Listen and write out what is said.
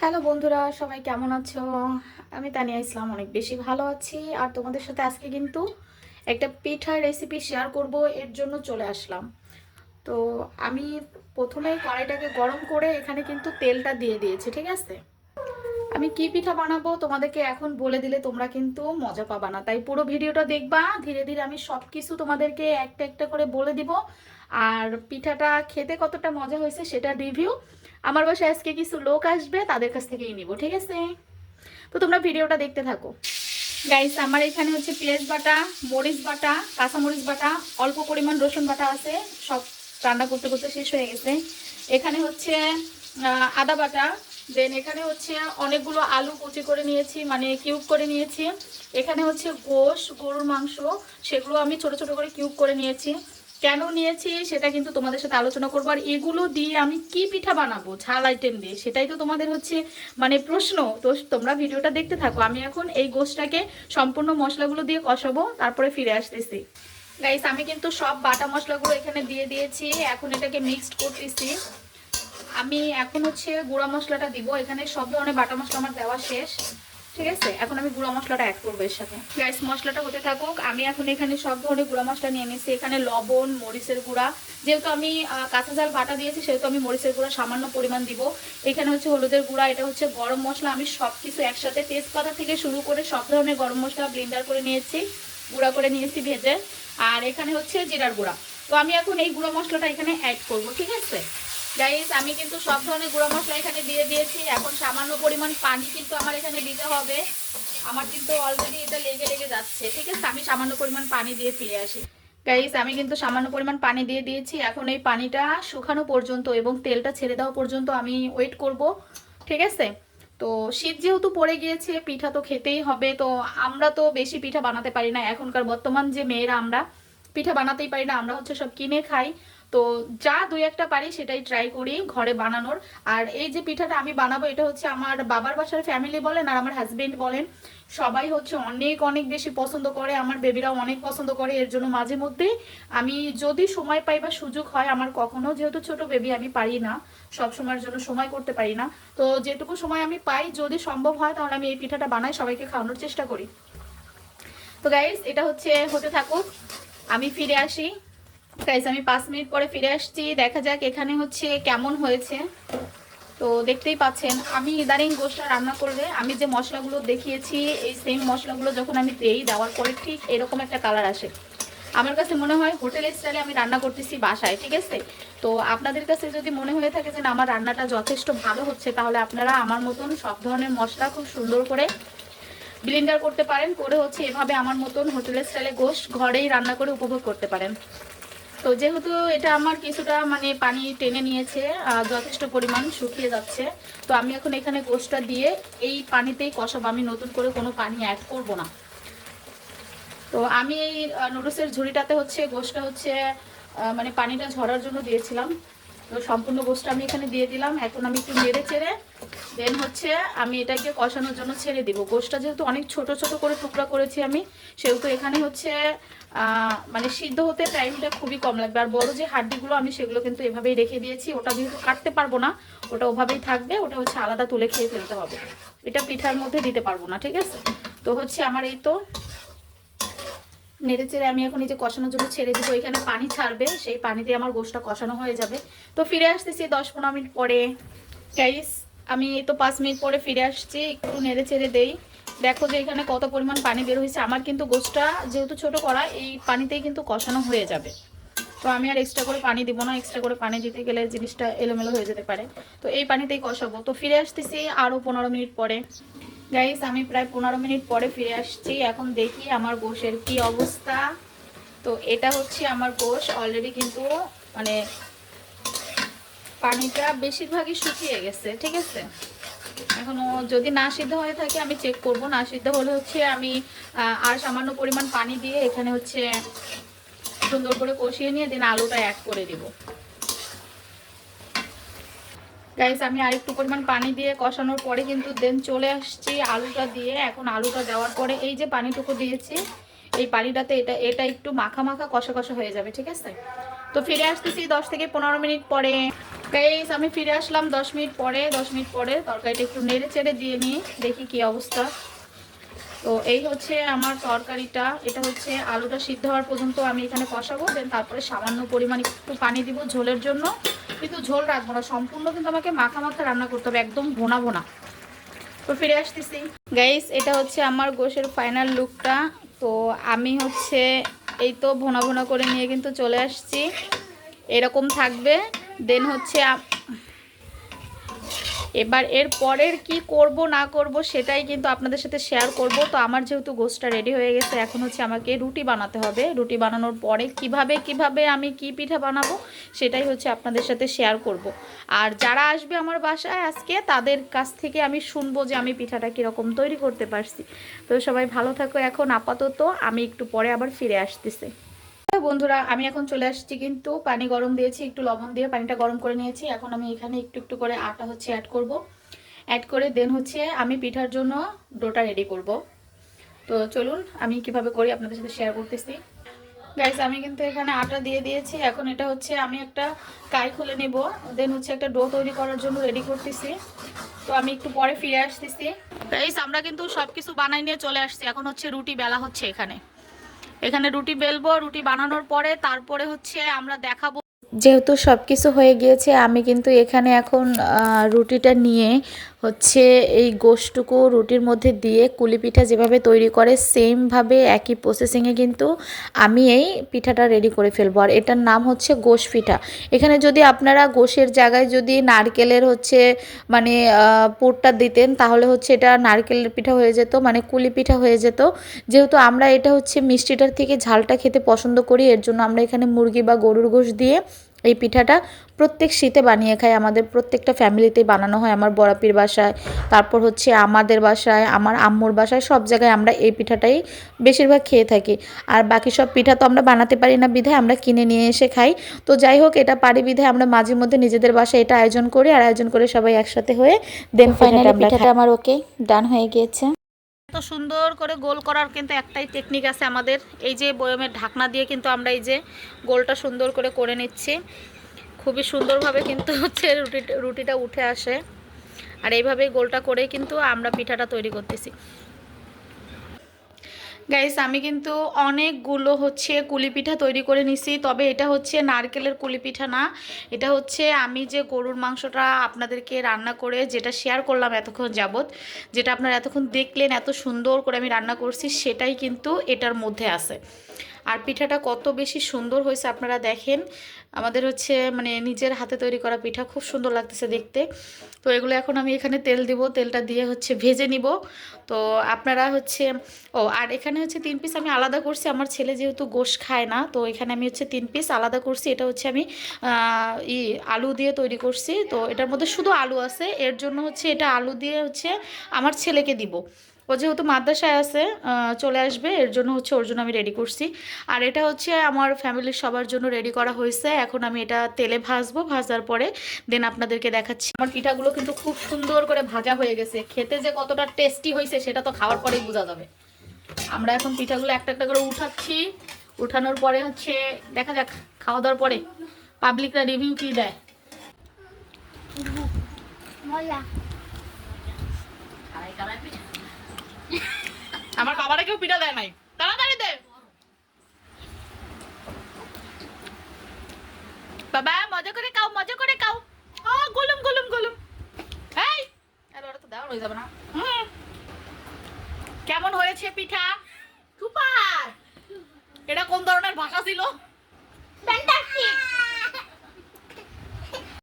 Hello বন্ধুরা, সবাই কেমন আছো? আমি তানিয়া ইসলাম, অনেক বেশি ভালো আছি। আর তোমাদের সাথে আজকে কিন্তু একটা পিঠার রেসিপি শেয়ার করব, এর জন্য চলে আসলাম। তো আমি প্রথমে কড়াইটাকে গরম করে এখানে কিন্তু তেলটা দিয়ে দিয়েছি, ঠিক আছে? আমি কি পিঠা বানাবো তোমাদেরকে এখন বলে দিলে তোমরা কিন্তু মজা পাবা না। তাই পুরো ভিডিওটা দেখবা, ধীরে ধীরে আমি সব কিছু তোমাদেরকে একটা একটা করে বলে দিব। আর পিঠাটা খেতে কতটা মজা হয়েছে সেটা রিভিউ আমার বাসায় আজকে কিছু লোক আসবে, তাদের কাছ থেকেই নিব, ঠিক আছে? তো তোমরা ভিডিওটা দেখতে থাকো। গাইস আমার এখানে হচ্ছে পেঁয়াজ বাটা, মরিচ বাটা কাঁচামরিচ বাটা, অল্প পরিমাণ রসুন বাটা আছে, সব রান্না করতে করতে শেষ হয়ে গেছে। এখানে হচ্ছে আদা বাটা দেন এখানে হচ্ছে অনেকগুলো আলু কুচি করে নিয়েছি মানে কিউব করে নিয়েছি। এখানে হচ্ছে গোশ, গরুর মাংস, সেগুলো আমি ছোট ছোট করে কিউব করে নিয়েছি। কেন নিয়েছি সেটা কিন্তু তোমাদের সাথে আলোচনা করব। আর এগুলো দিয়ে আমি কি পিঠা বানাবো, ঝাল আইটেম দিয়ে, সেটাই তো তোমাদের হচ্ছে মানে প্রশ্ন। তো তোমরা ভিডিওটা দেখতে থাকো। আমি এখন এই গোশটাকে সম্পূর্ণ মশলাগুলো দিয়ে কষাবো, তারপরে ফিরে আসতেছি। গাইস আমি কিন্তু সব বাটা মশলাগুলো এখানে দিয়ে দিয়েছি। এখন এটাকে মিক্সড করতেছি। আমি এখন হচ্ছে গুঁড়া মশলাটা দিব। এখানে সব ধরনের বাটা মশলা আমার দেওয়া শেষ। ঠিক আছে? এখন আমি গুঁড়া মশলাটা অ্যাড করব এর সাথে। গাইস মশলাটা হতে থাকুক, আমি এখন এখানে সব ধরনের গুঁড়া মশলা নিয়ে নিয়েছি এখানে লবণ, মরিচের গুঁড়া। যেহেতু আমি কাঁচা জাল বাটা দিয়েছি, সেহেতু আমি মরিচের গুঁড়া সামান্য পরিমাণ দিব। এখানে হচ্ছে হলুদের গুঁড়া, এটা হচ্ছে গরম মশলা। আমি সব কিছু একসাথে তেজপাতা থেকে শুরু করে সব ধরনের গরম মশলা ব্লেন্ডার করে নিয়েছি, গুঁড়া করে নিয়েছি ভেজে। আর এখানে হচ্ছে জিরার গুঁড়া। তো আমি এখন এই গুঁড়ো মশলাটা এখানে অ্যাড করব, ঠিক আছে? গাইস আমি কিন্তু সব ধরনের গুঁড়ো মশলা এখানে দিয়ে দিয়েছি। এখন সামান্য পরিমাণ পানি কিন্তু আমার এখানে দিতে হবে। আমার কিন্তু অলরেডি এটা লেগে লেগে যাচ্ছে। ঠিক আছে? আমি সামান্য পরিমাণ পানি দিয়ে ফিরে আসি। গাইস আমি কিন্তু সামান্য পরিমাণ পানি দিয়ে দিয়েছি। এখন এই পানিটা শুকানো পর্যন্ত এবং তেলটা ছেড়ে দেওয়া পর্যন্ত আমি ওয়েট করব। ঠিক আছে? তো শীত যেহেতু পড়ে গিয়েছে, পিঠা তো খেতেই হবে। তো আমরা তো বেশি পিঠা বানাতে পারি না। এখনকার বর্তমান যে মেয়েরা আমরা, পিঠা বানাতেই পারি না। আমরা হচ্ছে সব কিনে খাই। তো যা দুই একটা পারি সেটাই ট্রাই করি ঘরে বানানোর। আর এই যে পিঠাটা আমি বানাবো, এটা হচ্ছে আমার বাবার বাসার ফ্যামিলি বলেন আর আমার হাজবেন্ড বলেন। সবাই হচ্ছে অনেক অনেক বেশি পছন্দ করে, আমার বেবিরাও অনেক পছন্দ করে, এর জন্য মাঝে মধ্যে আমি যদি সময় পাই বা সুযোগ হয়, আমার কখনো যেহেতু ছোট বেবি আমি পারি না, সব সময়ের জন্য সময় করতে পারি না। তো যেটুকু সময় আমি পাই, যদি সম্ভব হয় তাহলে আমি এই পিঠাটা বানাই, সবাইকে খাওয়ানোর চেষ্টা করি। তো গাইস এটা হচ্ছে, হতে থাকুক, আমি ফিরে আসি। গাইস আমি পাঁচ মিনিট পরে ফিরে আসছি। দেখা যাক এখানে হচ্ছে কেমন হয়েছে। তো দেখতেই পাচ্ছেন, আমি ইদানিং গোষ্ঠটা রান্না করলে আমি যে মশলাগুলো দেখিয়েছি, এই সেম মশলাগুলো যখন আমি দেই দেওয়ার পরে ঠিক এরকম একটা কালার আসে। আমার কাছে মনে হয় হোটেল স্টাইলে আমি রান্না করতেছি বাসায়, ঠিক আছে? তো আপনাদের কাছে যদি মনে হয়ে থাকে যে আমার রান্নাটা যথেষ্ট ভালো হচ্ছে, তাহলে আপনারা আমার মতন সব ধরনের মশলা খুব সুন্দর করে ব্লেন্ডার করতে পারেন, করে হচ্ছে এভাবে আমার মতন হোটেলের স্টাইলে গোশ ঘরেই রান্না করে উপভোগ করতে পারেন। তো যেহেতু এটা আমার কিছুটা মানে পানি টেনে নিয়েছে যথেষ্ট পরিমাণ শুকিয়ে যাচ্ছে, তো আমি এখন এখানে গোশটা দিয়ে এই পানিতেই কষাবো। আমি নতুন করে কোনো পানি অ্যাড করব না। তো আমি এই নুডলসের ঝুড়িটাতে হচ্ছে, গোশটা হচ্ছে মানে পানিটা ঝরার জন্য দিয়েছিলাম। তো সম্পূর্ণ গোশটা আমি এখানে দিয়ে দিলাম। এখন আমি একটু নেড়ে চেড়ে দেন হচ্ছে আমি এটাকে কষানোর জন্য ছেড়ে দিব। গোশটা যেহেতু অনেক ছোট ছোট করে টুকরা করেছি আমি, সেহেতু এখানে হচ্ছে মানে সিদ্ধ হতে টাইমটা খুবই কম লাগবে। আর বড় যে হাড্ডিগুলো আমি সেগুলো কিন্তু এভাবেই রেখে দিয়েছি। ওটা যেহেতু কাটতে পারব না, ওটা ওভাবেই থাকবে। ওটা হচ্ছে আলাদা তুলে খেয়ে ফেলতে হবে। এটা পিঠার মধ্যে দিতে পারব না, ঠিক আছে? তো হচ্ছে আমার এই তো নেড়ে চেড়ে আমি এখন এই যে কষানোর জন্য ছেড়ে দিব। এখানে পানি ছাড়বে, সেই পানিতে আমার গোশটা কষানো হয়ে যাবে। তো ফিরে আসতেছি দশ পনেরো মিনিট পরে। গাইস আমি তো পাঁচ মিনিট পরে ফিরে আসছি, একটু নেড়ে চেড়ে দেই। দেখো যে এখানে কত পরিমাণ পানি বের হয়েছে। আমার কিন্তু গোশটা যেহেতু ছোট করা এই পানিতেই কিন্তু কষানো হয়ে যাবে। তো আমি আর এক্সট্রা করে পানি দিব না। এক্সট্রা করে পানি দিতে গেলে জিনিসটা এলোমেলো হয়ে যেতে পারে। তো এই পানিতেই কষাবো। তো ফিরে আসতেছি আরও পনেরো মিনিট পরে। গাইস আমি প্রায় পনেরো মিনিট পরে ফিরে আসছি। এখন দেখি আমার গোশের কি অবস্থা। তো এটা হচ্ছে আমার গোশ অলরেডি কিন্তু মানে পানিটা বেশিরভাগই শুকিয়ে গেছে, ঠিক আছে? এখনও যদি না সিদ্ধ হয়ে থাকে, আমি চেক করব। না সিদ্ধ হলে হচ্ছে আমি আর সামান্য পরিমাণ পানি দিয়ে এখানে হচ্ছে সুন্দর করে কষিয়ে নিয়ে দেন আলুটা অ্যাড করে দিব। গাইস আমি আরেকটু পরিমাণ পানি দিয়ে কষানোর পরে কিন্তু দেন চলে আসছি আলুটা দিয়ে। এখন আলুটা দেওয়ার পরে এই যে পানিটুকু দিয়েছি এই পানিটাতে এটা এটা একটু মাখা মাখা কষা কষা হয়ে যাবে, ঠিক আছে? তো ফিরে আসতেছি দশ থেকে পনেরো মিনিট পরে। গাইস আমি ফিরে আসলাম দশ মিনিট পরে, দশ মিনিট পরে তরকারিটা একটু নেড়ে চেড়ে দিয়ে নিই, দেখি কি অবস্থা। তো এই হচ্ছে আমার তরকারিটা, এটা হচ্ছে আলুটা সিদ্ধ হওয়ার পর্যন্ত আমি এখানে কষাবো, দেন তারপরে সামান্য পরিমাণ একটু পানি দিব ঝোলের জন্য। কিন্তু ঝোল রাখব না, সম্পূর্ণ কিন্তু আমাকে মাখা মাখা রান্না করতে হবে, একদম ভোনা ভোনা। তো ফিরে আসতেছি। গাইস এটা হচ্ছে আমার গোশের ফাইনাল লুকটা তো আমি হচ্ছে এই তো ভোনা ভোনা করে নিয়ে কিন্তু চলে আসছি। এরকম থাকবে। দেন হচ্ছে এবার এর পরের কি করব, না করব, সেটাই কিন্তু আপনাদের সাথে শেয়ার করব। তো আমার যেহেতু গোসটা রেডি হয়ে গেছে, এখন হচ্ছে আমাকে রুটি বানাতে হবে। রুটি বানানোর পরে কীভাবে কীভাবে আমি কি পিঠা বানাবো, সেটাই হচ্ছে আপনাদের সাথে শেয়ার করব। আর যারা আসবে আমার বাসায় আজকে, তাদের কাছ থেকে আমি শুনব যে আমি পিঠাটা কীরকম তৈরি করতে পারছি। তো সবাই ভালো থাকো এখন, আপাতত আমি একটু পরে আবার ফিরে আসতেছি। বন্ধুরা, আমি এখন চলে আসছি কিন্তু পানি গরম দিয়েছি, একটু লবণ দিয়ে পানিটা গরম করে নিয়েছি। এখন আমি এখানে একটু একটু করে আটা হচ্ছে অ্যাড করব। অ্যাড করে দেন হচ্ছে আমি পিঠার জন্য ডোটা রেডি করব। তো চলুন, আমি কীভাবে করি আপনাদের সাথে শেয়ার করতেছি। গাইস আমি কিন্তু এখানে আটা দিয়ে দিয়েছি। এখন এটা হচ্ছে আমি একটা কাই খুলে নেব। দেন হচ্ছে একটা ডো তৈরি করার জন্য রেডি করতেছি। তো আমি একটু পরে ফিরে আসতেছি। গাইস আমরা কিন্তু সব কিছু বানাই নিয়ে চলে আসছি। এখন হচ্ছে রুটি বেলা হচ্ছে এখানে। এখানে রুটি বেলবো, রুটি বানানোর পরে তারপরে হচ্ছে আমরা দেখাবো। যেহেতু সব কিছু হয়ে গিয়েছে, আমি কিন্তু এখানে এখন রুটিটা নিয়ে হচ্ছে এই গোশটুকু রুটির মধ্যে দিয়ে কুলি পিঠা যেভাবে তৈরি করে, সেমভাবে একই প্রসেসিংয়ে কিন্তু আমি এই পিঠাটা রেডি করে ফেলব। আর এটার নাম হচ্ছে গোশ পিঠা। এখানে যদি আপনারা গোশের জায়গায় যদি নারকেলের হচ্ছে মানে পুরটা দিতেন, তাহলে হচ্ছে এটা নারকেলের পিঠা হয়ে যেত মানে কুলি পিঠা হয়ে যেত। যেহেতু আমরা এটা হচ্ছে মিষ্টিটার থেকে ঝালটা খেতে পছন্দ করি, এর জন্য আমরা এখানে মুরগি বা গরুর গোশ দিয়ে এই পিঠাটা প্রত্যেক শীতে বানিয়ে খাই। আমাদের প্রত্যেকটা ফ্যামিলিতেই বানানো হয় আমার বড়াপির বাসায় তারপর হচ্ছে আমাদের বাসায় আমার আম্মুর বাসায় সব জায়গায় আমরা এই পিঠাটাই বেশিরভাগ খেয়ে থাকি। আর বাকি সব পিঠা তো আমরা বানাতে পারি না বিধায় আমরা কিনে নিয়ে এসে খাই। তো যাই হোক এটা পারি বিধায় আমরা মাঝে মধ্যে নিজেদের বাসায় এটা আয়োজন করি আর আয়োজন করে সবাই একসাথে হয়ে দেন ফাইনালি পিঠাটা আমার ওকে ডান হয়ে গিয়েছে। এত সুন্দর করে গোল করার কিন্তু একটাই টেকনিক আছে আমাদের। এই যে বয়মের ঢাকনা দিয়ে কিন্তু আমরা এই যে গোলটা সুন্দর করে করে নিচ্ছি। খুবই সুন্দরভাবে কিন্তু হচ্ছে রুটি রুটিটা উঠে আসে। আর এইভাবেই গোলটা করে কিন্তু আমরা পিঠাটা তৈরি করতেছি। গাইস আমি কিন্তু অনেকগুলো হচ্ছে কুলিপিঠা তৈরি করে নিছি, তবে এটা হচ্ছে নারকেলের কুলিপিঠা না। এটা হচ্ছে আমি যে গরুর মাংসটা আপনাদেরকে রান্না করে যেটা শেয়ার করলাম এতক্ষণ যাবত যেটা আপনারা এতক্ষণ দেখলেন এত সুন্দর করে আমি রান্না করছি, সেটাই কিন্তু এটার মধ্যে আছে। আর পিঠাটা কত বেশি সুন্দর হয়েছে আপনারা দেখেন। আমাদের হচ্ছে মানে নিজের হাতে তৈরি করা পিঠা খুব সুন্দর লাগতেছে দেখতে। তো এগুলো এখন আমি এখানে তেল দিব, তেলটা দিয়ে হচ্ছে ভেজে নিব। তো আপনারা হচ্ছে, ও, আর এখানে হচ্ছে তিন পিস আমি আলাদা করছি, আমার ছেলে যেহেতু গোশ খায় না, তো এখানে আমি হচ্ছে তিন পিস আলাদা করছি। এটা হচ্ছে আমি ই, আলু দিয়ে তৈরি করছি। তো এটার মধ্যে শুধু আলু আছে, এর জন্য হচ্ছে এটা আলু দিয়ে হচ্ছে আমার ছেলেকে দিব। ও যেহেতু মাদ্রাসায় আছে চলে আসবে এর জন্য হচ্ছে ওর জন্য আমি রেডি করছি। আর এটা হচ্ছে আমার ফ্যামিলির সবার জন্য রেডি করা হয়েছে। এখন আমি এটা তেলে ভাজবো ভাজার পরে দেন আপনাদেরকে দেখাচ্ছি। আমার পিঠাগুলো কিন্তু খুব সুন্দর করে ভাজা হয়ে গেছে। খেতে যে কতটা টেস্টি হয়েছে সেটা তো খাওয়ার পরেই বোঝা যাবে। আমরা এখন পিঠাগুলো একটা একটা করে উঠাচ্ছি। উঠানোর পরে হচ্ছে দেখা যাক খাওয়া দাওয়ার পরে পাবলিকরা রিভিউ কি দেয়। মজা পিঠা। আমার বাবারা কেউ পিঠা দেয় নাই। তাড়াতাড়ি দে। বাবা, মজা করে খাও, মজা করে খাও। ও, গুলুম গুলুম গুলুম। এই, আরে ওটা তো হয়ে যাবে না। কেমন হয়েছে পিঠা? সুপার। এটা কোন ধরনের ভাষা ছিল?